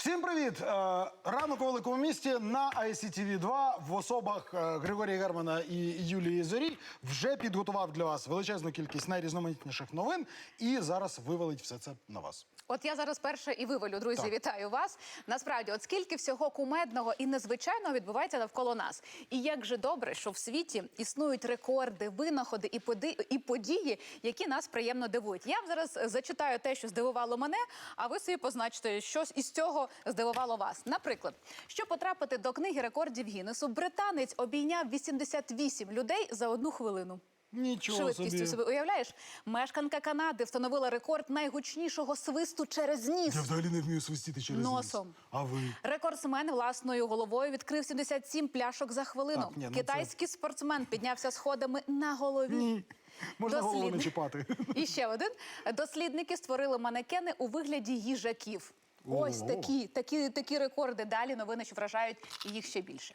Всім привіт! Е, Ранок у великому місті на ICTV 2 в особах е, Григорія Германа і Юлії Зорій вже підготував для вас величезну кількість найрізноманітніших новин і зараз вивалить все це на вас. От я зараз перше і вивелю, друзі. Так. Вітаю вас. Насправді, от скільки всього кумедного і незвичайного відбувається навколо нас. І як же добре, що в світі існують рекорди, винаходи і поди- і події, які нас приємно дивують. Я вам зараз зачитаю те, що здивувало мене, а ви собі позначите, щось із цього здивувало вас. Наприклад, щоб потрапити до книги рекордів Гіннесу, британець обійняв 88 людей за одну хвилину. Нічого Швидкістю собі. собі уявляєш? Мешканка Канади встановила рекорд найгучнішого свисту через ніс. Я взагалі не вмію свистіти через Носом. ніс. А ви? Рекордсмен власною головою відкрив 77 пляшок за хвилину. Так, ні, ну Китайський спортсмен піднявся сходами на голові. Ні. Можна голову не чіпати. І ще один. Дослідники створили манекени у вигляді їжаків. Ось такі, такі, такі рекорди. Далі новини, що вражають, і їх ще більше.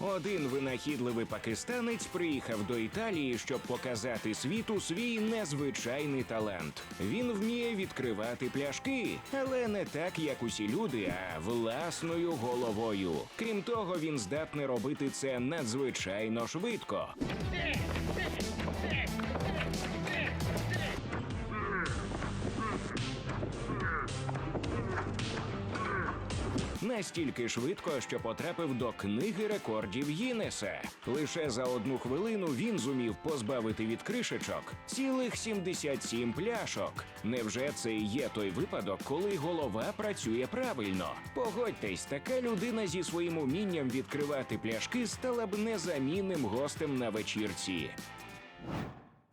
Один винахідливий пакистанець приїхав до Італії, щоб показати світу свій незвичайний талант. Він вміє відкривати пляшки, але не так, як усі люди, а власною головою. Крім того, він здатний робити це надзвичайно швидко. Настільки швидко, що потрапив до книги рекордів Гіннеса. Лише за одну хвилину він зумів позбавити від кришечок цілих 77 пляшок. Невже це і є той випадок, коли голова працює правильно? Погодьтесь, така людина зі своїм умінням відкривати пляшки стала б незамінним гостем на вечірці.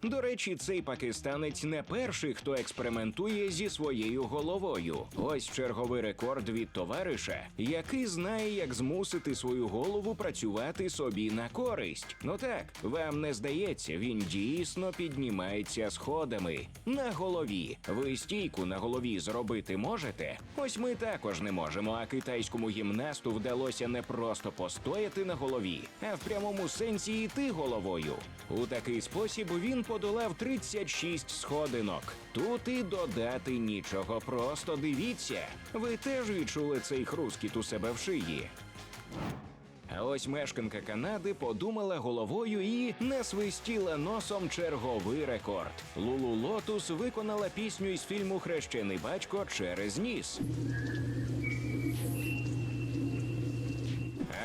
До речі, цей пакистанець не перший, хто експериментує зі своєю головою. Ось черговий рекорд від товариша, який знає, як змусити свою голову працювати собі на користь. Ну так, вам не здається, він дійсно піднімається сходами на голові. Ви стійку на голові зробити можете? Ось ми також не можемо. А китайському гімнасту вдалося не просто постояти на голові, а в прямому сенсі йти головою. У такий спосіб він подолав 36 сходинок. Тут і додати нічого. Просто дивіться. Ви теж відчули цей хрускіт у себе в шиї. А ось мешканка Канади подумала головою і не свистіла носом черговий рекорд. Лулу Лотус виконала пісню із фільму Хрещений батько через ніс.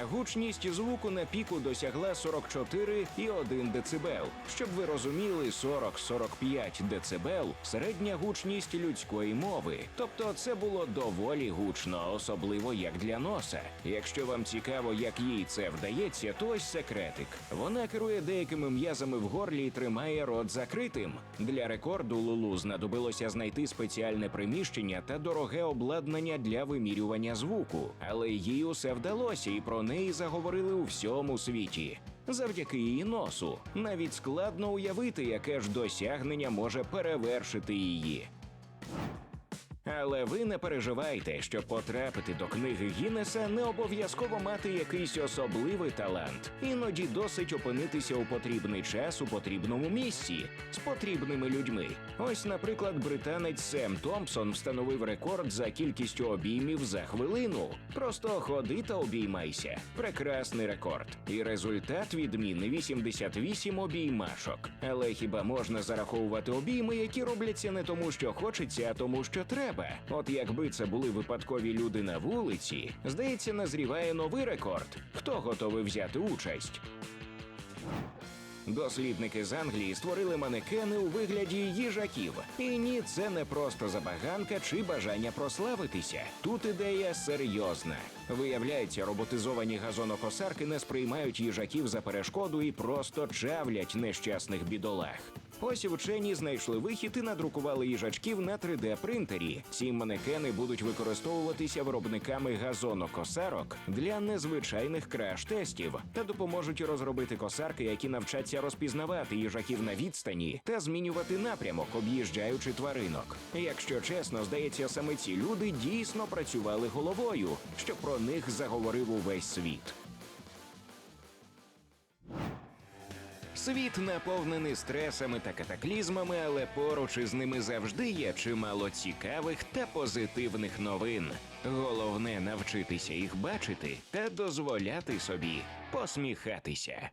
А гучність звуку на піку досягла 44,1 децибел. Щоб ви розуміли, 40-45 децибел середня гучність людської мови. Тобто це було доволі гучно, особливо як для носа. Якщо вам цікаво, як їй це вдається, то ось секретик. Вона керує деякими м'язами в горлі і тримає рот закритим. Для рекорду Лулу знадобилося знайти спеціальне приміщення та дороге обладнання для вимірювання звуку. Але їй усе вдалося, і про неї заговорили у всьому світі. Завдяки її носу навіть складно уявити, яке ж досягнення може перевершити її. Але ви не переживайте, щоб потрапити до книги Гіннеса, не обов'язково мати якийсь особливий талант. Іноді досить опинитися у потрібний час у потрібному місці з потрібними людьми. Ось, наприклад, британець Сем Томпсон встановив рекорд за кількістю обіймів за хвилину. Просто ходи та обіймайся. Прекрасний рекорд. І результат відмінний 88 обіймашок. Але хіба можна зараховувати обійми, які робляться не тому, що хочеться, а тому, що треба? От якби це були випадкові люди на вулиці, здається, назріває новий рекорд. Хто готовий взяти участь? Дослідники з Англії створили манекени у вигляді їжаків. І ні, це не просто забаганка чи бажання прославитися. Тут ідея серйозна. Виявляється, роботизовані газонокосарки не сприймають їжаків за перешкоду і просто чавлять нещасних бідолах. Ось вчені знайшли вихід і надрукували їжачків на 3D-принтері. Ці манекени будуть використовуватися виробниками газонокосарок для незвичайних краш-тестів та допоможуть розробити косарки, які навчаться розпізнавати їжаків на відстані та змінювати напрямок, об'їжджаючи тваринок. Якщо чесно, здається, саме ці люди дійсно працювали головою, що про них заговорив увесь світ. Світ наповнений стресами та катаклізмами, але поруч із ними завжди є чимало цікавих та позитивних новин. Головне навчитися їх бачити та дозволяти собі посміхатися.